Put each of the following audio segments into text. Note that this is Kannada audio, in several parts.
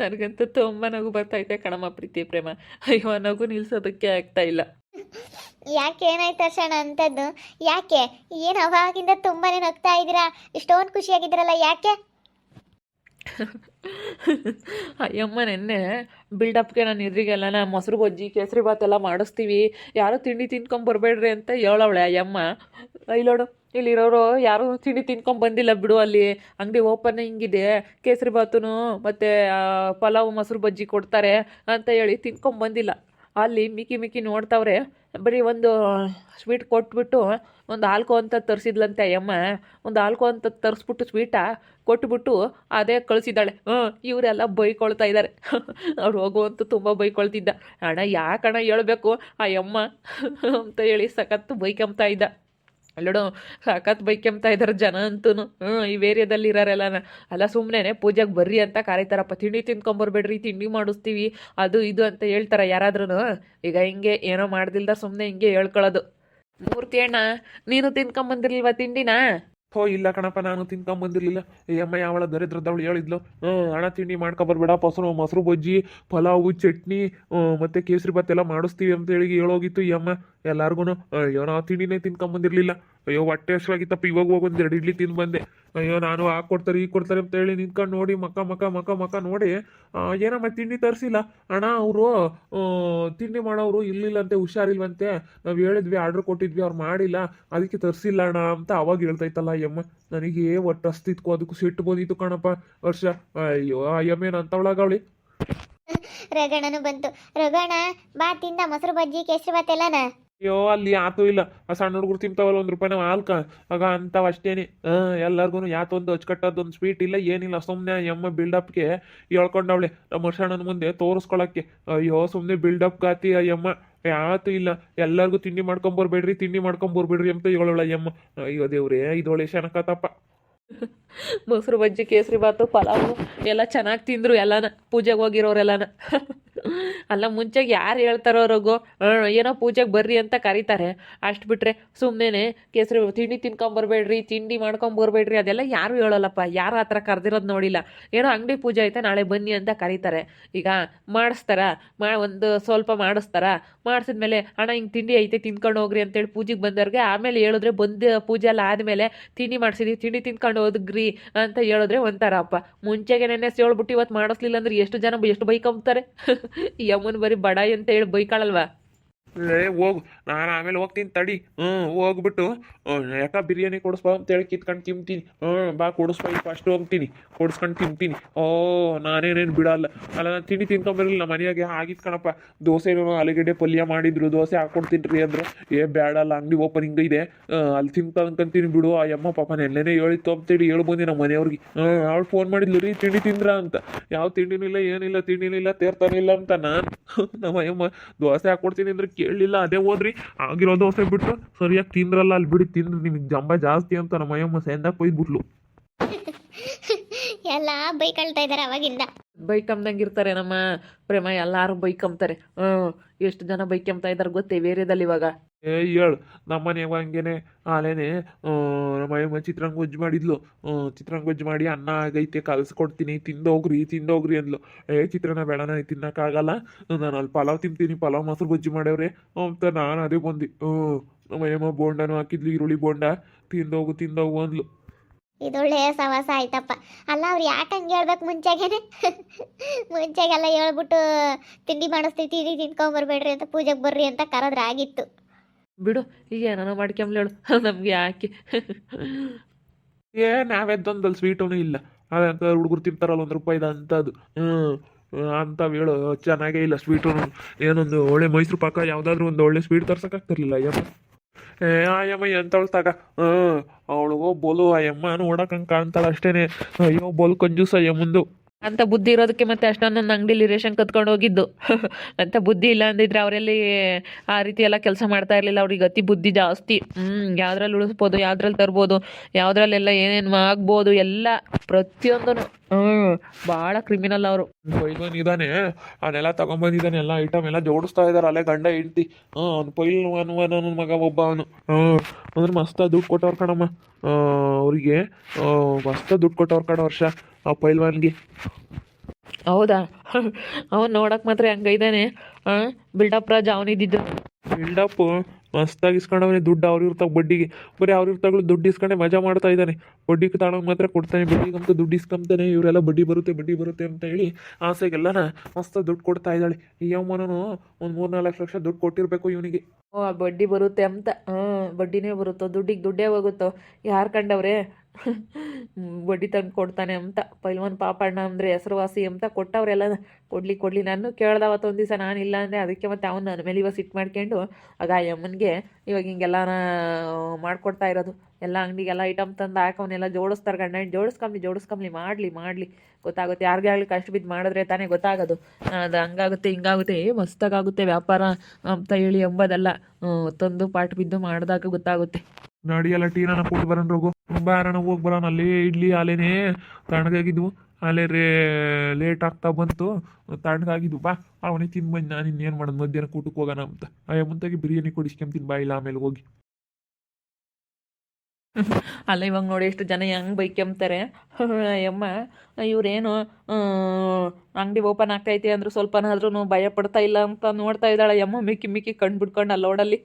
ನನಗಂತೂ ತುಂಬ ನಗು ಬರ್ತೈತೆ ಕಣಮ್ಮ ಪ್ರೀತಿ ಪ್ರೇಮ. ಅಯ್ಯೋ ನಗು ನಿಲ್ಸೋದಕ್ಕೆ ಆಗ್ತಾ ಇಲ್ಲ. ಯಾಕೆ ಏನಾಯ್ತು ಅರ್ಷಣ ಅಂತದ್ದು? ಯಾಕೆ? ಏನು ಅವಾಗಿಂದ ತುಂಬಾನೇ ನಗ್ತಾ ಇದ್ದೀರಾ? ಇಷ್ಟೊಂದು ಖುಷಿಯಾಗಿದ್ದೀರಲ್ಲ ಯಾಕೆ? ಅಯ್ಯಮ್ಮ ನೆನ್ನೆ ಬಿಲ್ಡಪ್ಗೆ ನಾನು ಎದುರಿಗೆಲ್ಲ ನಾ ಮೊಸರು ಬಜ್ಜಿ ಕೇಸರಿ ಭಾತ್ ಎಲ್ಲ ಮಾಡಿಸ್ತೀವಿ. ಯಾರು ತಿಂಡಿ ತಿನ್ಕೊಂಬರ್ಬೇಡ್ರಿ ಅಂತ ಹೇಳವಳೆ ಅಯ್ಯಮ್ಮ. ಇಲ್ಲೋಡು ಇಲ್ಲಿರೋರು ಯಾರು ತಿಂಡಿ ತಿನ್ಕೊಂಡು ಬಂದಿಲ್ಲ ಬಿಡು ಅಲ್ಲಿ. ಅಂಗಡಿ ಓಪನ್ ಹಿಂಗಿದೆ. ಕೇಸರಿ ಬಾತುನು ಮತ್ತು ಪಲಾವ್, ಮೊಸರು ಬಜ್ಜಿ ಕೊಡ್ತಾರೆ ಅಂತ ಹೇಳಿ ತಿನ್ಕೊಂಡು ಬಂದಿಲ್ಲ. ಅಲ್ಲಿ ಮಿಕ್ಕಿ ಮಿಕ್ಕಿ ನೋಡ್ತಾವ್ರೆ, ಬರೀ ಒಂದು ಸ್ವೀಟ್ ಕೊಟ್ಬಿಟ್ಟು ಒಂದು ಆಲ್ಕೋ ಅಂತ ತರಿಸಿದ್ಲಂತೆ ಅಯ್ಯಮ್ಮ. ಒಂದು ಆಲ್ಕೋ ಅಂತ ತರಿಸ್ಬಿಟ್ಟು ಸ್ವೀಟಾ ಕೊಟ್ಬಿಟ್ಟು ಅದೇ ಕಳಿಸಿದ್ದಾಳೆ. ಹ್ಞೂ ಇವರೆಲ್ಲ ಬೈಕೊಳ್ತಾ ಇದ್ದಾರೆ ಅವ್ರು ಹೋಗುವಂತೂ ತುಂಬ ಬೈಕೊಳ್ತಿದ್ದ. ಅಣ್ಣ, ಯಾಕಣ್ಣ ಹೇಳ್ಬೇಕು? ಯಮ್ಮ ಅಂತ ಹೇಳಿ ಸಖತ್ತು ಬೈಕಂಬ್ತಾ ಇದ್ದ. ಅಲ್ಲೋಡು, ಸಖತ್ ಬೈಕೆಂಬ್ತಾ ಇದ್ದಾರೆ ಜನ ಅಂತೂ ಹ್ಞೂ ಈ ಏರಿಯಾದಲ್ಲಿ ಇರೋರೆಲ್ಲ ಅಲ್ಲ ಸುಮ್ಮನೆ ಪೂಜೆಗೆ ಬರ್ರಿ ಅಂತ ಕರೀತಾರಪ್ಪ. ತಿಂಡಿ ತಿನ್ಕೊಂಬರ್ಬೇಡ್ರಿ ತಿಂಡಿ ಮಾಡಿಸ್ತೀವಿ, ಅದು ಇದು ಅಂತ ಹೇಳ್ತಾರೆ ಯಾರಾದ್ರೂ ಈಗ ಹಿಂಗೆ ಏನೋ ಮಾಡ್ದಿಲ್ದ ಸುಮ್ಮನೆ ಹಿಂಗೆ ಹೇಳ್ಕೊಳ್ಳೋದು ಮೂರ್ತಿ ಅಣ್ಣ, ನೀನು ತಿನ್ಕೊಂಬಂದಿರ್ಲಿಲ್ವ ತಿಂಡಿನಾ? ಹೋ ಇಲ್ಲ ಕಣಪ್ಪ, ನಾನು ತಿನ್ಕೊಂಡ್ ಬಂದಿರ್ಲಿಲ್ಲ. ಈ ಅಮ್ಮ, ಯಾವಳ ದರಿದ್ರದವಳು ಹೇಳಿದ್ಲು? ಹ್ಞೂ ಹಣ ತಿಂಡಿ ಮಾಡ್ಕೊಬರ್ಬೇಡ ಪಸರು ಮೊಸರು ಬಜ್ಜಿ, ಪಲಾವು, ಚಟ್ನಿ ಮತ್ತು ಕೇಸರಿ ಭಾತ್ ಎಲ್ಲ ಮಾಡಿಸ್ತೀವಿ ಅಂತ ಹೇಳಿ ಹೇಳೋಗಿತ್ತು ಈ ಅಮ್ಮ. ಎಲ್ಲಾರ್ಗು ಅಯ್ಯೋ ನಾವು ತಿಂಡಿನೇ ತಿನ್ಕೊಂಡ್ ಬಂದಿರ್ಲಿಲ್ಲ. ಅಯ್ಯೋ ಹೊಟ್ಟೆ ಹಸಿವಾಗಿತ್ತಪ್ಪ ಇವಾಗ ಹೋಗಿ ಎರಡು ಇಡ್ಲಿ ತಿಂದು ಬಂದೆ. ಅಯ್ಯೋ ನಾನು ಆ ಕೊಡ್ತಾರೆ ಈ ಕೊಡ್ತಾರೆ ಅಂತ ಹೇಳಿ ನಿಂತ್ಕೊಂಡು ನೋಡಿ ಮಕ್ಕ ಮಕ್ಕ ಮಕ್ಕ ಮಕ್ಕ ನೋಡಿ ಆ, ಏನಮ್ಮ ತಿಂಡಿ ತರಿಸಿಲ್ಲ? ಅಣ್ಣ ಅವರು ತಿಂಡಿ ಮಾಡೋರು ಇಲ್ಲಿಲ್ಲಂತೆ ಹುಷಾರಿಲ್ವಂತೆ. ನಾವು ಹೇಳಿದ್ವಿ ಆರ್ಡ್ರ್ ಕೊಟ್ಟಿದ್ವಿ ಅವ್ರು ಮಾಡಿಲ್ಲ. ಅದಕ್ಕೆ ತರಿಸಿಲ್ಲ ಅಣ್ಣ ಅಂತ ಅವಾಗ ಹೇಳ್ತೈತಲ್ಲ ಅಯ್ಯಮ್ಮ ನನಗೆ ಒಟ್ಟು ಅಸ್ತಿತ್ಕೋ ಅದಕ್ಕೂ ಸಿಟ್ಟು ಬಂದಿತ್ತು ಕಣಪ್ಪ ವರ್ಷ. ಅಯ್ಯೋ ಅಯ್ಯಮ್ಮೇನು ಅಂತವಳಾಗವಳಿ ರಗಣನು ಬಂತು. ರಗಣ ಬಾ ತಿಂದ ಮೊಸರು ಬಜ್ಜಿ ಕೇಸರಿ ಬಾತ್ ಎಲ್ಲನ? ಅಯ್ಯೋ, ಅಲ್ಲಿ ಯಾತೂ ಇಲ್ಲ. ಆ ಸಣ್ಣ ಹುಡುಗರು ತಿಂತಾವಲ್ಲ, ಒಂದು ರೂಪಾಯಿ ನಾವು ಆಗ ಅಂತಾವ ಅಷ್ಟೇನೆ. ಎಲ್ಲರಿಗೂ ಯಾತೊಂದು ಅಚ್ಚುಕಟ್ಟದೊಂದು ಸ್ವೀಟ್ ಇಲ್ಲ, ಏನಿಲ್ಲ. ಸುಮ್ಮನೆ ಎಮ್ಮ ಬಿಲ್ಡಪ್ಗೆ ಹೇಳ್ಕೊಂಡವಳೆ, ನಮ್ಮ ವರ್ಷಣ್ಣನ ಮುಂದೆ ತೋರಿಸ್ಕೊಳಕ್ಕೆ. ಅಯ್ಯೋ ಸುಮ್ಮನೆ ಬಿಲ್ಡಪ್ ಗಾತಿ ಅಯ್ಯಮ್ಮ ಯಾತು ಇಲ್ಲ. ಎಲ್ಲರಿಗೂ ತಿಂಡಿ ಮಾಡ್ಕೊಂಬರ್ಬೇಡ್ರಿ ತಿಂಡಿ ಮಾಡ್ಕೊಂಬರ್ಬೇಡ್ರಿ ಅಂತ ಹೇಳೋಳ ಅಯ್ಯಮ್ಮ ಅಯ್ಯೋ ದೇವ್ರೇ ಇದೊಳೆ ಶನಕತಪ್ಪ ಮೊಸರು ಬಜ್ಜಿ, ಕೇಸರಿ ಬಾತು, ಪಲಾವು, ಎಲ್ಲ ಚೆನ್ನಾಗಿ ತಿಂದರು ಎಲ್ಲನ. ಪೂಜೆಗೆ ಹೋಗಿರೋರೆಲ್ಲನ. ಅಲ್ಲ ಮುಂಚೆಗೆ ಯಾರು ಹೇಳ್ತಾರೋ ರಘು ಏನೋ ಪೂಜೆಗೆ ಬರ್ರಿ ಅಂತ ಕರೀತಾರೆ. ಅಷ್ಟು ಬಿಟ್ರೆ ಸುಮ್ಮನೆ ಕೇಸರಿ ತಿಂಡಿ ತಿನ್ಕೊಂಬರ್ಬೇಡ್ರಿ ತಿಂಡಿ ಮಾಡ್ಕೊಂಬರ್ಬೇಡ್ರಿ ಅದೆಲ್ಲ ಯಾರು ಹೇಳೋಲ್ಲಪ್ಪ. ಯಾರು ಆ ಥರ ಕರೆದಿರೋದು ನೋಡಿಲ್ಲ. ಏನೋ ಅಂಗಡಿ ಪೂಜೆ ಐತೆ ನಾಳೆ ಬನ್ನಿ ಅಂತ ಕರೀತಾರೆ. ಈಗ ಮಾಡಿಸ್ತಾರ? ಮಾ, ಒಂದು ಸ್ವಲ್ಪ ಮಾಡಿಸ್ತಾರ? ಮಾಡಿಸಿದ್ಮೇಲೆ, ಅಣ್ಣ, ಹಿಂಗೆ ತಿಂಡಿ ಐತೆ, ತಿನ್ಕೊಂಡು ಹೋಗ್ರಿ ಅಂತೇಳಿ ಪೂಜೆಗೆ ಬಂದವ್ರಿಗೆ ಆಮೇಲೆ ಹೇಳಿದ್ರೆ ಬಂದು ಪೂಜೆ ಎಲ್ಲ ಆದಮೇಲೆ, ತಿಂಡಿ ಮಾಡಿಸಿದೀವಿ, ತಿಂಡಿ ತಿನ್ಕೊಂಡು ಹೋದ್ರಿ ಅಂತ ಹೇಳಿದ್ರೆ ಒಂಥರಪ್ಪ ಮುಂಚೆಗೆ ನೆನೆಸ್ ಹೇಳ್ಬಿಟ್ಟು ಇವತ್ತು ಮಾಡಿಸ್ಲಿಲ್ಲ ಅಂದ್ರೆ ಎಷ್ಟು ಜನ, ಎಷ್ಟು ಬೈಕೊಂಬ್ತಾರೆ ಬರಿ ಬರೀ ಬಡಾಯಿ ಅಂತ ಹೇಳಿ ಬೈಕಾಳಲ್ವಾ? ಏ, ಹೋಗು. ನಾನು ಆಮೇಲೆ ಹೋಗ್ತೀನಿ, ತಡಿ. ಹ್ಞೂ ಹೋಗ್ಬಿಟ್ಟು ಯಾಕ ಬಿರಿಯಾನಿ ಕೊಡಿಸ್ಬಾ ಅಂತೇಳಿ ಕಿತ್ಕೊಂಡು ತಿಂತೀನಿ. ಹ್ಞೂ ಬಾ ಕೊಡಿಸ್ಬಾ ಫಸ್ಟ್ ಹೋಗ್ತೀನಿ. ಕೊಡಿಸ್ಕೊಂಡು ತಿಂತೀನಿ. ಓ, ನಾನೇನೇನು ಬಿಡಲ್ಲ. ಅಲ್ಲ, ನಾನು ತಿಂಡಿ ತಿನ್ಕೊಂಬರಲಿಲ್ಲ, ಮನೆಯಾಗೆ ಆಗಿತ್ತು ಕಣಪ್ಪ. ದೋಸೆ ಆಲೂಗಡ್ಡೆ ಪಲ್ಯ ಮಾಡಿದ್ರು, ದೋಸೆ ಹಾಕ್ಕೊಡ್ತೀನಿ ಅಂದರು. ಏ ಬೇಡಲ್ಲ ಅಂಗಡಿ ಓಪನಿಂಗ್ ಇದೆ. ಅಲ್ಲಿ ತಿಂತಾ ಬಿಡು, ಆ ಯಮ್ಮ ಪಾಪ ನೆನ್ನೆನೇ ಹೇಳಿತ್ತು, ಅಂತೇಳಿ ಹೇಳ್ಬೋದಿ ನಮ್ಮ ಮನೆಯವ್ರಿಗೆ. ಹ್ಞೂ ಅವಳು ಫೋನ್ ಮಾಡಿದ್ಲು, ರೀ, ತಿಂಡಿ ತಿಂದ್ರ ಅಂತ. ಯಾವ ತಿಂಡಿನೂ ಇಲ್ಲ, ಏನಿಲ್ಲ, ತಿಂಡಿನೂ ಇಲ್ಲ, ತೇರ್ತಾನೆ ಇಲ್ಲ ಅಂತ ನಾನು. ನಮ್ಮ ಅಯ್ಯಮ್ಮ, ದೋಸೆ ಹಾಕ್ಕೊಡ್ತೀನಿ ಅಂದ್ರೆ ಕೇಳಲಿಲ್ಲ. ಅದೇ ಹೋದ್ರಿ ಆಗಿರೋ ದೋಸೆ ಬಿಟ್ಟು ಸರಿಯಾಗಿ ತಿಂದ್ರಲ್ಲ ಅಲ್ಲಿ ಬಿಡಿ ತಿಂದ್ರೆ ನಿಮಗೆ ಜಂಬ ಜಾಸ್ತಿ ಅಂತ ನಮ್ಮ ಅಯ್ಯಮ್ಮ ಸೆಂದಾಗ ಕೊಯ್ದ್ಬಿಟ್ಲು. ಎಲ್ಲ ಬೈಕಳ್ತಾ ಇದ್ದಾರೆ ಅವಾಗಿಂದ. ಬೈಕಂಬ್ದಂಗೆ ಇರ್ತಾರೆ ನಮ್ಮ ಪ್ರೇಮ ಎಲ್ಲರೂ ಬೈಕಂಬ್ತಾರೆ ಹ್ಞೂ ಎಷ್ಟು ಜನ ಬೈಕಂಬ್ತಾ ಇದ್ದಾರೆ ಗೊತ್ತೇ ಬೇರೆದಲ್ಲಿ ಇವಾಗ? ಏ, ಹೇಳು. ನಮ್ಮ ಮನೆಯಾಗ ಹಂಗೇನೆ ಆಲೇನೆ ನಮ್ಮ ಚಿತ್ರಾಂಗ ಗೊಜ್ಜು ಮಾಡಿದ್ಲು. ಚಿತ್ರಾಂಗ ಗೊಜ್ಜು ಮಾಡಿ ಅನ್ನ ಆಗೈತೆ ಕಲ್ಸ್ಕೊಡ್ತೀನಿ ತಿಂದೋಗ್ರಿ ತಿಂದೋಗ್ರಿ ಅಂದ್ಲು. ಏ, ಚಿತ್ರಾನ್ನ ಬೇಡ ತಿನ್ನೋಕ್ಕಾಗಲ್ಲ ನಾನು ಅಲ್ಲಿ ಪಲಾವ್ ತಿಂತೀನಿ, ಪಲಾವ್ ಮೊಸರು ಗೊಜ್ಜು ಮಾಡ್ಯವ್ರೆ. ಅಂತ ನಾನು ಅದೇ ಬಂದು. ಹ್ಞೂ ನಮ್ಮ ಅಯ್ಯಮ್ಮ ಬೋಂಡನೂ ಹಾಕಿದ್ಲು, ಈರುಳ್ಳಿ ಬೋಂಡ. ತಿಂದೋಗು ತಿಂದೋಗು ಅಂದ್ಲು. ಇದೊಳ್ಳೆ ಸವಾಸ ಆಯ್ತಪ್ಪ. ಅಲ್ಲ ಅವ್ರು ಯಾಕೆ ಹಂಗೆ ಹೇಳ್ಬೇಕು ಮುಂಚೆಗೇನೆ? ಮುಂಚೆಗೆಲ್ಲ ಹೇಳ್ಬಿಟ್ಟು ತಿಂಡಿ ಮಾಡಿಸ್ತೀವಿ ತಿಂಡಿ ತಿನ್ಕೊಂಬರ್ಬೇಡ್ರಿ ಅಂತ ಪೂಜೆಗೆ ಬರ್ರಿ ಅಂತ ಕರೆದ್ರೆ ಆಗಿತ್ತು. ಬಿಡು ಈಗ ಏನಾನ ಮಾಡ್ಕೊಂಬ್ಲೇಳು ನಮಗೆ ಯಾಕೆ? ಏ ನಾವೆದ್ದೊಂದಲ್ಲಿ ಸ್ವೀಟೂ ಇಲ್ಲ. ಅದಂತ ಹುಡುಗರು ತಿಂತಾರಲ್ಲ ಒಂದು ರೂಪಾಯಿದ ಅಂಥದ್ದು ಹ್ಞೂ ಅಂತ ಹೇಳು ಚೆನ್ನಾಗೇ ಇಲ್ಲ ಸ್ವೀಟು ಏನೊಂದು ಒಳ್ಳೆ ಮೈಸೂರು ಪಾಕ ಯಾವುದಾದ್ರೂ ಒಂದು ಒಳ್ಳೆ ಸ್ವೀಟ್ ತರ್ಸಕ್ಕಾಗ್ತಿರ್ಲಿಲ್ಲ ಅಯ್ಯಮ್ಮ ಏ, ಆಯಮ್ಮ ಎಂತವಳು ತಗ ಹ್ಞೂ ಅವಳಿಗೋ ಬೋಲು ಆಯಮ್ಮ ನೋಡಕ್ ಹಂಗೆ ಕಾಣ್ತಾಳೆ ಅಷ್ಟೇನೆ. ಅಯ್ಯೋ, ಬೋಲ್ ಕಂಜೂಸ್ ಅಯ್ಯಮ್ಮಂದು ಅಂತ ಬುದ್ಧಿ ಇರೋದಕ್ಕೆ ಮತ್ತೆ ಅಷ್ಟೊಂದು ನನ್ನ ಅಂಗಡಿಲಿ ರೇಷನ್ ಕತ್ಕೊಂಡು ಹೋಗಿದ್ದು. ಅಂತ ಬುದ್ಧಿ ಇಲ್ಲ ಅಂದಿದ್ರೆ ಅವರಲ್ಲಿ ಆ ರೀತಿ ಎಲ್ಲ ಕೆಲಸ ಮಾಡ್ತಾ ಇರಲಿಲ್ಲ. ಅವ್ರಿಗೆ ಅತಿ ಬುದ್ಧಿ ಜಾಸ್ತಿ. ಹ್ಞೂ ಯಾವ್ದ್ರಲ್ಲಿ ಉಳಿಸ್ಬೋದು, ಯಾವ್ದ್ರಲ್ಲಿ ತರ್ಬೋದು, ಯಾವ್ದ್ರಲ್ಲೆಲ್ಲ ಏನೇನು ಆಗ್ಬೋದು, ಎಲ್ಲ ಪ್ರತಿಯೊಂದೂ ಹ್ಮ್ ಭಾಳ ಕ್ರಿಮಿನಲ್ ಅವರು. ಪೈಲ್ವನ್ ಇದ್ದಾನೆ ಅದೆಲ್ಲ ತಗೊಂಬಂದಿದ್ದಾನೆ ಎಲ್ಲ ಐಟಮ್ ಎಲ್ಲ ಜೋಡಿಸ್ತಾ ಇದಾರೆ. ಅಲ್ಲೇ ಗಂಡ ಹೆಂಡ್ತಿ. ಹ್ಞೂ ಅವ್ನು ಪೈಲ್ವಾನ್ ನನ್ನ ಮಗ ಒಬ್ಬ ಅವನು. ಹ್ಞೂ ಅಂದ್ರೆ ಮಸ್ತ ದುಡ್ಡು ಕೊಟ್ಟವ್ರ ಕಣಮ್ಮ. ಅವರಿಗೆ ಮಸ್ತ ದುಡ್ಡು ಕೊಟ್ಟವ್ರ ಕಣ ವರ್ಷ ಆ ಪೈಲ್ವಾನ್ಗೆ ಹೌದಾ? ಅವನು ನೋಡಕ್ಕೆ ಮಾತ್ರ ಹಂಗೈದಾನೆ ಹಾಂ ಬಿಲ್ಡಪ್ ರಾಜ ಅವನಿದ್ದಿದ್ದು ಬಿಲ್ಡಪ್ ಮಸ್ತಾಗಿ ಇಸ್ಕೊಂಡವನೇ ದುಡ್ಡು ಅವ್ರ ಇವ್ರ ತಗ ಬಡ್ಡಿಗೆ. ಬರೀ ಅವ್ರ ಇರ್ತಾಗಳು ದುಡ್ಡು ಇಸ್ಕೊಂಡೆ ಮಜಾ ಮಾಡ್ತಾ ಇದ್ದಾನೆ. ಬಡ್ಡಿಗೆ ತಗೊಳಕ್ ಮಾತ್ರ ಕೊಡ್ತಾನೆ ಬಡ್ಡಿಗಂತ ದುಡ್ಡು ಇಸ್ಕೊಂತಾನೆ ಇವರೆಲ್ಲ ಬಡ್ಡಿ ಬರುತ್ತೆ ಬಡ್ಡಿ ಬರುತ್ತೆ ಅಂತ ಹೇಳಿ ಆಸೆಗೆಲ್ಲನ ಮಸ್ತ ದುಡ್ಡು ಕೊಡ್ತಾ ಇದ್ದಾಳೆ. ಈ ಅಮ್ಮನೂ ಒಂದು ಮೂರು ನಾಲ್ಕು ಲಕ್ಷ ದುಡ್ಡು ಕೊಟ್ಟಿರಬೇಕು ಇವನಿಗೆ. ಓ ಬಡ್ಡಿ ಬರುತ್ತೆ ಅಂತ. ಹ್ಞೂ ಬಡ್ಡಿನೇ ಬರುತ್ತೋ, ದುಡ್ಡಿಗೆ ದುಡ್ಡೇ ಹೋಗುತ್ತೋ? ಯಾರು ಕಂಡವ್ರೆ? ಬಡ್ಡಿ ತಂದು ಕೊಡ್ತಾನೆ ಅಂತ. ಪೈಲ್ವಾನ್ ಪಾಪಣ್ಣ ಅಂದರೆ ಹೆಸರುವಾಸಿ ಅಂತ ಕೊಟ್ಟವ್ರೆಲ್ಲ ಕೊಡಲಿ ಕೊಡಲಿ ನಾನು ಕೇಳ್ದೆ ಅವತ್ತೊಂದು ದಿವಸ, ನಾನು ಇಲ್ಲ ಅಂದರೆ ಅದಕ್ಕೆ ಮತ್ತೆ ಅವನು ನನ್ನ ಮೇಲೆ ಇವಾಗ ಸಿಟ್ಟು ಮಾಡ್ಕೊಂಡು, ಆಗ ಆ ಯಮ್ಮನಿಗೆ ಇವಾಗ ಹಿಂಗೆಲ್ಲ ಮಾಡ್ಕೊಡ್ತಾ ಇರೋದು. ಎಲ್ಲ ಅಂಗಡಿಗೆಲ್ಲ ಐಟಮ್ ತಂದು ಹಾಕವನ್ನೆಲ್ಲ ಜೋಡಿಸ್ತಾರೆ ಗಂಡ ಜೋಡಿಸ್ಕೊಂಬ್ಲಿ ಜೋಡಿಸ್ಕೊಂಬ್ಲಿ, ಮಾಡಲಿ ಮಾಡಲಿ. ಗೊತ್ತಾಗುತ್ತೆ. ಯಾರಿಗೇ ಆಗಲಿ ಕಷ್ಟ ಬಿದ್ದು ಮಾಡಿದ್ರೆ ತಾನೇ ಗೊತ್ತಾಗೋದು. ಅದು ಹಂಗಾಗುತ್ತೆ, ಹಿಂಗಾಗುತ್ತೆ. ಮಸ್ತಾಗುತ್ತೆ ವ್ಯಾಪಾರ ಅಂತ ಹೇಳಿ ಎಂಬುದಲ್ಲ ತಂದು ಪಾಟ್ ಬಿದ್ದು ಮಾಡಿದಾಗ ಗೊತ್ತಾಗುತ್ತೆ. ನಡಿಯಲ್ಲ ಟೀನ ಕೊಟ್ಟು ಬರೋಣ ರೋಗು ಬಾರಣ ಹೋಗಿ ಬರೋಣ ಅಲ್ಲಿ ಇಡ್ಲಿ, ಅಲ್ಲೇನೇ. ತಣ್ಣಗಾಗಿದ್ವು. ಅಲ್ಲೇ ರೇ ಲೇಟ್ ಆಗ್ತಾ ಬಂತು. ತಣ್ಣಗಾಗಿದ್ವು. ಬಾ, ಅವನೇ ತಿಂದು ಬಂದು, ನಾನು ಇನ್ನೇನು ಮಾಡೋದು? ಮಧ್ಯಾಹ್ನ ಕೂಟಕ್ಕೆ ಹೋಗೋಣ ಅಂತ. ಅಯ್ಯ, ಮುಂತಾಗಿ ಬಿರಿಯಾನಿ ಕೊಡಿಸ್ಕೊಂತೀನಿ ಬಾ, ಇಲ್ಲ, ಆಮೇಲೆ ಹೋಗಿ. ಅಲ್ಲ, ಇವಾಗ ನೋಡಿ ಎಷ್ಟು ಜನ ಹೆಂಗೆ ಬೈಕೆಂಬ್ತಾರೆ. ಅಯ್ಯಮ್ಮ, ಇವ್ರೇನು ಅಂಗಡಿ ಓಪನ್ ಆಗ್ತೈತಿ ಅಂದ್ರು ಸ್ವಲ್ಪನಾದ್ರೂ ಭಯ ಪಡ್ತಾ ಇಲ್ಲ ಅಂತ ನೋಡ್ತಾ ಇದ್ದಾಳೆ. ಯಮ್ಮ ಮಿಕ್ಕಿ ಮಿಕ್ಕಿ, ಕಣ್ಣು ಬಿಡ್ಕೊಂಡು ಅಲ್ಲೋಡಲ್ಲಿ.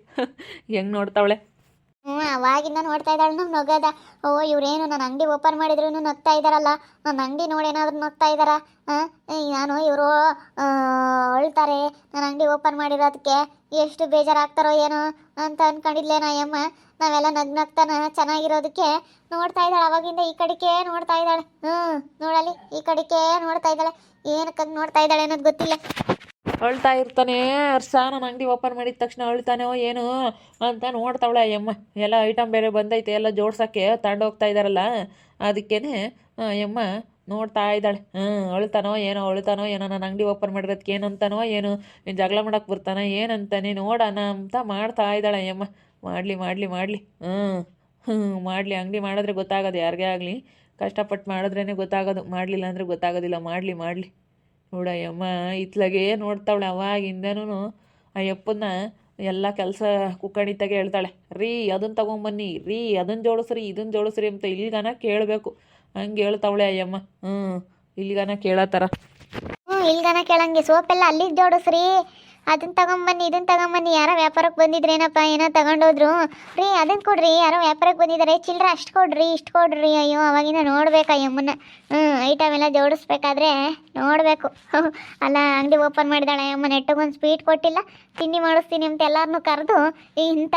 ಹೆಂಗೆ ನೋಡ್ತಾವಳೆ? ಹ್ಞೂ ಅವಾಗಿಂದ ನೋಡ್ತಾ ಇದ್ದಾಳು ನೊಗದ ಓ, ಇವ್ರೇನು ನನ್ನ ಅಂಗಡಿ ಓಪನ್ ಮಾಡಿದ್ರು ನಗ್ತಾ ಇದ್ದಾರಲ್ಲ. ನನ್ನ ಅಂಗಡಿ ನೋಡಿ ಏನಾದ್ರು ನಗ್ತಾ ಇದ್ದಾರಾ? ಹಾಂ ನಾನು ಇವರು ಅಳ್ತಾರೆ. ನನ್ನ ಅಂಗಡಿ ಓಪನ್ ಮಾಡಿರೋದಕ್ಕೆ ಎಷ್ಟು ಬೇಜಾರಾಗ್ತಾರೋ ಏನೋ ಅಂತ ಅನ್ಕೊಂಡಿದ್ಲೆ ನಾ ಅಮ್ಮ ನಾವೆಲ್ಲ ನಗ್ ನಗ್ತಾನ ಚೆನ್ನಾಗಿರೋದಕ್ಕೆ ನೋಡ್ತಾ ಇದ್ದಾಳೆ. ಅವಾಗಿಂದ ಈ ಕಡೆಗೆ ನೋಡ್ತಾ ಇದ್ದಾಳೆ. ಹ್ಞೂ ನೋಡಲಿ, ಈ ಕಡೆಗೆ ನೋಡ್ತಾ ಇದ್ದಾಳೆ. ಏನಕ್ಕ ನೋಡ್ತಾ ಇದ್ದಾಳೆ ಅನ್ನೋದು ಗೊತ್ತಿಲ್ಲ. ಅಳ್ತಾ ಇರ್ತಾನೆ ಹರ್ಷ ನಾನು ಅಂಗಡಿ ಓಪನ್ ಮಾಡಿದ ತಕ್ಷಣ ಅಳ್ತಾನೋ ಏನು ಅಂತ ನೋಡ್ತಾವಳೆ ಯಮ್ಮ ಎಲ್ಲ ಐಟಮ್ ಬೇರೆ ಬಂದೈತೆ, ಎಲ್ಲ ಜೋಡ್ಸೋಕ್ಕೆ ತಗೊಂಡೋಗ್ತಾ ಇದ್ದಾರಲ್ಲ ಅದಕ್ಕೇನೆ ಯಮ್ಮ ನೋಡ್ತಾ ಇದ್ದಾಳೆ. ಹ್ಞೂ ಅಳ್ತಾನೋ ಏನೋ ಅಳ್ತಾನೋ ಏನೋ, ನಾನು ಅಂಗಡಿ ಓಪನ್ ಮಾಡಿರೋದಕ್ಕೆ ಏನಂತಾನೋ ಏನು ಜಗಳ ಮಾಡಕ್ಕೆ ಬರ್ತಾನ ಏನಂತಾನೆ ನೋಡೋಣ ಅಂತ ಮಾಡ್ತಾ ಇದ್ದಾಳೆ ಯಮ್ಮ ಮಾಡಲಿ ಮಾಡಲಿ ಮಾಡಲಿ. ಹ್ಞೂ ಹ್ಞೂ ಮಾಡಲಿ. ಅಂಗಡಿ ಮಾಡಿದ್ರೆ ಗೊತ್ತಾಗೋದು ಯಾರಿಗೇ ಆಗಲಿ. ಕಷ್ಟಪಟ್ಟು ಮಾಡಿದ್ರೇ ಗೊತ್ತಾಗೋದು. ಮಾಡಲಿಲ್ಲ ಅಂದರೆ ಗೊತ್ತಾಗೋದಿಲ್ಲ. ಮಾಡಲಿ ಮಾಡಲಿ. ನೋಡಯ್ಯಮ್ಮ, ಇತ್ಲಾಗೆ ನೋಡ್ತಾವಳೆ ಅವಾಗಿಂದನೂ ಅಯ್ಯಪ್ಪನ ಎಲ್ಲ ಕೆಲಸ ಕುಕ್ಕಣಿತಾಗೆ ಹೇಳ್ತಾಳೆ, ರೀ ಅದನ್ನು ತಗೊಂಬನ್ನಿ, ರೀ ಅದನ್ನು ಜೋಡಿಸ್ರಿ ಇದನ್ನು ಜೋಡಿಸ್ರಿ ಅಂತ ಇಲ್ಲಿಗನ ಕೇಳಬೇಕು. ಹಂಗೆ ಹೇಳ್ತಾವಳೆ ಅಯ್ಯಮ್ಮ ಹ್ಞೂ ಇಲ್ಲಿಗಾನ ಕೇಳತ್ತಾರ. ಹ್ಞೂ ಇಲ್ಲಿಗಾನ ಕೇಳಂಗೆ, ಸೋಪೆಲ್ಲ ಅಲ್ಲಿ ಜೋಡಿಸ್ರಿ. ಅದನ್ನ ತಗೊಂಬನ್ನಿ ಇದನ್ನ ತಗೊಂಬನ್ನಿ. ಯಾರೋ ವ್ಯಾಪಾರಕ್ಕೆ ಬಂದಿದ್ರೇನಪ್ಪ, ಏನೋ ತಗೊಂಡೋದ್ರು. ರೀ ಅದನ್ನ ಕೊಡ್ರಿ, ಯಾರೋ ವ್ಯಾಪಾರಕ್ಕೆ ಬಂದಿದ್ದಾರೆ ಚಿಲ್ಲರೆ ಅಷ್ಟು ಕೊಡ್ರಿ, ಇಷ್ಟು ಕೊಡ್ರಿ. ಅಯ್ಯೋ, ಅವಾಗಿನ ನೋಡ್ಬೇಕು ಅಯ್ಯಮ್ಮನ್ನ ಹ್ಞೂ ಐಟಮ್ ಎಲ್ಲ ಜೋಡಿಸ್ಬೇಕಾದ್ರೆ ನೋಡಬೇಕು. ಅಲ್ಲ, ಅಂಗಡಿ ಓಪನ್ ಮಾಡಿದಾಳೆ ಅಮ್ಮ ನೆಟ್ಟಗೊಂದು ಸ್ವೀಟ್ ಕೊಟ್ಟಿಲ್ಲ. ತಿಂಡಿ ಮಾಡಿಸ್ತೀನಿ ಅಂತ ಎಲ್ಲರನ್ನೂ ಕರೆದು ಇಂಥ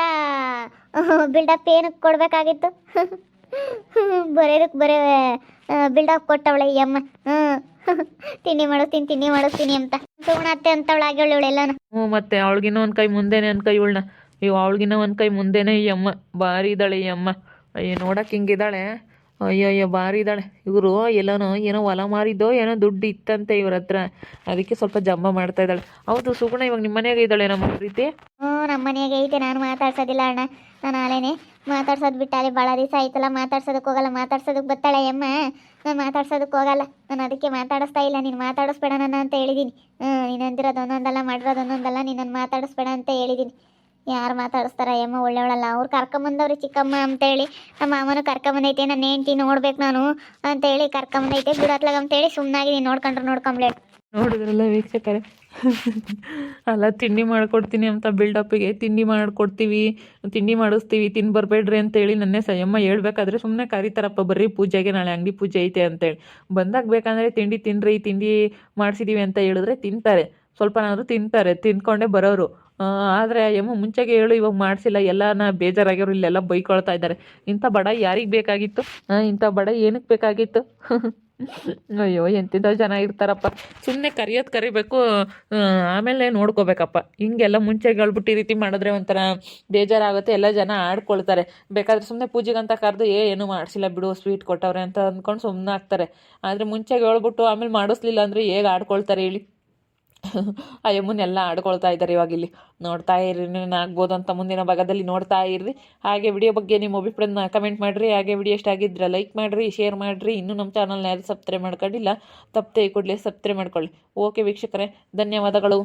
ಬಿಲ್ಡಪ್ ಏನಕ್ಕೆ ಕೊಡಬೇಕಾಗಿತ್ತು? ಬರೆಯೋದಕ್ಕೆ ಬರೋ ಬಿಲ್ಡಪ್ ಕೊಟ್ಟವಳೆ ಅಮ್ಮ ಹ್ಞೂ ತಿಂಡಿ ಮಾಡಿಸ್ತೀನಿ ತಿಂಡಿ ಮಾಡಿಸ್ತೀನಿ ಅಂತ. ಸುಮ್ಮನತ್ತೆ ಅಂತ ಆಗ್ಯವಳು ಎಲ್ಲಾನು ಹ್ಞೂ, ಮತ್ತೆ ಅವಳಿಗಿನ್ನ ಒಂದು ಕೈ ಮುಂದೆನೆ ಕೈ ಇವಳನ್ನ. ಅಯ್ಯೋ, ಅವಳಿಗಿನ್ನ ಒಂದು ಕೈ ಮುಂದೆನೇ ಈ ಅಮ್ಮ. ಭಾರಿ ಇದ್ದಾಳೆ ಈ ಅಮ್ಮ. ಅಯ್ಯ ನೋಡಕ್ಕೆ ಹಿಂಗಿದ್ದಾಳೆ. ಅಯ್ಯೋ ಅಯ್ಯೋ ಭಾರಿ ಇದ್ದಾಳೆ. ಇವರು ಎಲ್ಲನೋ ಏನೋ ಹೊಲ ಮಾರಿದ್ದೋ ಏನೋ ದುಡ್ಡು ಇತ್ತಂತೆ ಇವ್ರ ಹತ್ರ. ಅದಕ್ಕೆ ಸ್ವಲ್ಪ ಜಂಬ ಮಾಡ್ತಾ ಇದ್ದಾಳೆ. ಹೌದು, ಸುಗುಣ ಇವಾಗ ನಿಮ್ಮ ಮನೆಯಾಗೆ ಇದ್ದಾಳೆ ನಮ್ಮ ಪ್ರೀತಿ? ಹ್ಞೂ, ನಮ್ಮ ಮನೆಯಾಗೆ ಐತೆ. ನಾನು ಮಾತಾಡ್ಸೋದಿಲ್ಲ ಅಣ್ಣ. ನಾನು ಆಲೇನೆ ಮಾತಾಡ್ಸೋದು ಬಿಟ್ಟಾಲೆ ಭಾಳ ದಿವಸ ಆಯ್ತಲ್ಲ, ಮಾತಾಡ್ಸೋದಕ್ಕೆ ಹೋಗಲ್ಲ. ಮಾತಾಡ್ಸೋದಕ್ಕೆ ಬತ್ತಾಳೆ ಅಮ್ಮ ನಾನು ಮಾತಾಡ್ಸೋದಕ್ಕೆ ಹೋಗಲ್ಲ. ನಾನು ಅದಕ್ಕೆ ಮಾತಾಡಿಸ್ತಾ ಇಲ್ಲ. ನೀನು ಮಾತಾಡಿಸ್ಬೇಡ ನನ್ನ ಅಂತ ಹೇಳಿದ್ದೀನಿ ಹ್ಞೂ ನೀನು ಒಂದೊಂದಲ್ಲ, ಮಾಡಿರೋದು ಒಂದೊಂದಲ್ಲ ನೀನು ಮಾತಾಡಿಸ್ಬೇಡ ಅಂತ ಹೇಳಿದ್ದೀನಿ ಯಾರು ಮಾತಾಡಿಸ್ತಾರ ಅಮ್ಮ ಒಳ್ಳೆಯವಳಲ್ಲ? ಅವ್ರು ಕರ್ಕೊಂಬಂದವ್ರಿ ಚಿಕ್ಕಮ್ಮ ಅಂತೇಳಿ. ನಮ್ಮ ಮಾಮನು ಕರ್ಕೊಂಬಂದೈತೆ, ನನ್ನ ಹೆಂಡ್ತಿ ನೋಡ್ಬೇಕು ನಾನು ಅಂತೇಳಿ ಕರ್ಕೊಂಬಂದೈತೆ. ಬಿಡತ್ಲಾಗ ಅಂತೇಳಿ ಸುಮ್ಮನಾಗಿ ನೋಡ್ಕೊಂಡ್ರೆ ನೋಡ್ಕೊಂಬ್ಳೆ ನೋಡಿದ್ರಲ್ಲ ವೀಕ್ಷಕರೇ? ಅಲ್ಲ, ತಿಂಡಿ ಮಾಡ್ಕೊಡ್ತೀನಿ ಅಂತ ಬಿಲ್ಡಪ್ಪಿಗೆ ತಿಂಡಿ ಮಾಡ್ಕೊಡ್ತೀವಿ, ತಿಂಡಿ ಮಾಡಿಸ್ತೀವಿ ತಿಂದು ಬರಬೇಡ್ರಿ ಅಂತೇಳಿ ನನ್ನೇ ಸಯಮ್ಮ ಹೇಳ್ಬೇಕಾದ್ರೆ ಸುಮ್ಮನೆ ಕರೀತಾರಪ್ಪ, ಬರ್ರಿ ಪೂಜೆಗೆ, ನಾಳೆ ಅಂಗಡಿ ಪೂಜೆ ಐತೆ ಅಂತೇಳಿ. ಬಂದಾಗ ಬೇಕಂದರೆ ತಿಂಡಿ ತಿನ್ನಿರಿ ತಿಂಡಿ ಮಾಡಿಸಿದೀವಿ ಅಂತ ಹೇಳಿದ್ರೆ ತಿಂತಾರೆ. ಸ್ವಲ್ಪನಾದರೂ ತಿಂತಾರೆ ತಿಂದ್ಕೊಂಡೇ ಬರೋರು. ಆದರೆ ಯಮ್ಮ ಮುಂಚೆಗೆ ಹೇಳು, ಇವಾಗ ಮಾಡಿಸಿಲ್ಲ, ಎಲ್ಲನ ಬೇಜಾರಾಗಿರೋ ಇಲ್ಲೆಲ್ಲ ಬೈಕೊಳ್ತಾ ಇದ್ದಾರೆ. ಇಂಥ ಬಡ ಯಾರಿಗೆ ಬೇಕಾಗಿತ್ತು? ಇಂಥ ಬಡ ಏನಕ್ಕೆ ಬೇಕಾಗಿತ್ತು? ಅಯ್ಯೋ ಎಂತಿದ್ದ ಜನ ಇರ್ತಾರಪ್ಪ. ಸುಮ್ಮನೆ ಕರಿಯೋದು ಕರಿಬೇಕು ಆಮೇಲೆ ನೋಡ್ಕೋಬೇಕಪ್ಪ. ಹಿಂಗೆಲ್ಲ ಮುಂಚೆ ಹೇಳ್ಬಿಟ್ಟು ಈ ರೀತಿ ಮಾಡಿದ್ರೆ ಒಂಥರ ಬೇಜಾರಾಗುತ್ತೆ, ಎಲ್ಲ ಜನ ಆಡ್ಕೊಳ್ತಾರೆ. ಬೇಕಾದ್ರೆ ಸುಮ್ಮನೆ ಅಂತ ಕರೆದು, ಏ, ಏನು ಮಾಡಿಸಿಲ್ಲ ಬಿಡು, ಸ್ವೀಟ್ ಕೊಟ್ಟವ್ರೆ ಅಂತ ಅಂದ್ಕೊಂಡು ಸುಮ್ಮನೆ ಆಗ್ತಾರೆ. ಆದರೆ ಮುಂಚೆಗೆ ಹೇಳ್ಬಿಟ್ಟು ಆಮೇಲೆ ಮಾಡಿಸ್ಲಿಲ್ಲ ಅಂದರೆ ಹೇಗೆ ಆಡ್ಕೊಳ್ತಾರೆ ಹೇಳಿ? ಆ ಯಮ್ಮನ್ನೆಲ್ಲ ಆಡ್ಕೊಳ್ತಾ ಇದ್ದಾರೆ ಇವಾಗ ಇಲ್ಲಿ. ನೋಡ್ತಾ ನೀವು ಆಗ್ಬೋದು ಅಂತ ಮುಂದಿನ ಭಾಗದಲ್ಲಿ ನೋಡ್ತಾ ಇರ್ರಿ ಹಾಗೆ ವಿಡಿಯೋ ಬಗ್ಗೆ ನಿಮ್ಮ ಅಭಿಪ್ರಾಯನ ಕಮೆಂಟ್ ಮಾಡಿರಿ. ಹಾಗೆ ವಿಡಿಯೋ ಇಷ್ಟ ಆಗಿದ್ರೆ ಲೈಕ್ ಮಾಡಿರಿ ಶೇರ್ ಮಾಡಿರಿ. ಇನ್ನೂ ನಮ್ಮ ಚಾನಲ್ನ ಯಾರು ಸಬ್ಸ್ಕ್ರೈಬ್ ಮಾಡ್ಕೊಂಡಿಲ್ಲ, ತಪ್ಪದೆ ಕೂಡಲೇ ಸಬ್ಸ್ಕ್ರೈಬ್ ಮಾಡ್ಕೊಳ್ಳಿ. ಓಕೆ ವೀಕ್ಷಕರೇ, ಧನ್ಯವಾದಗಳು.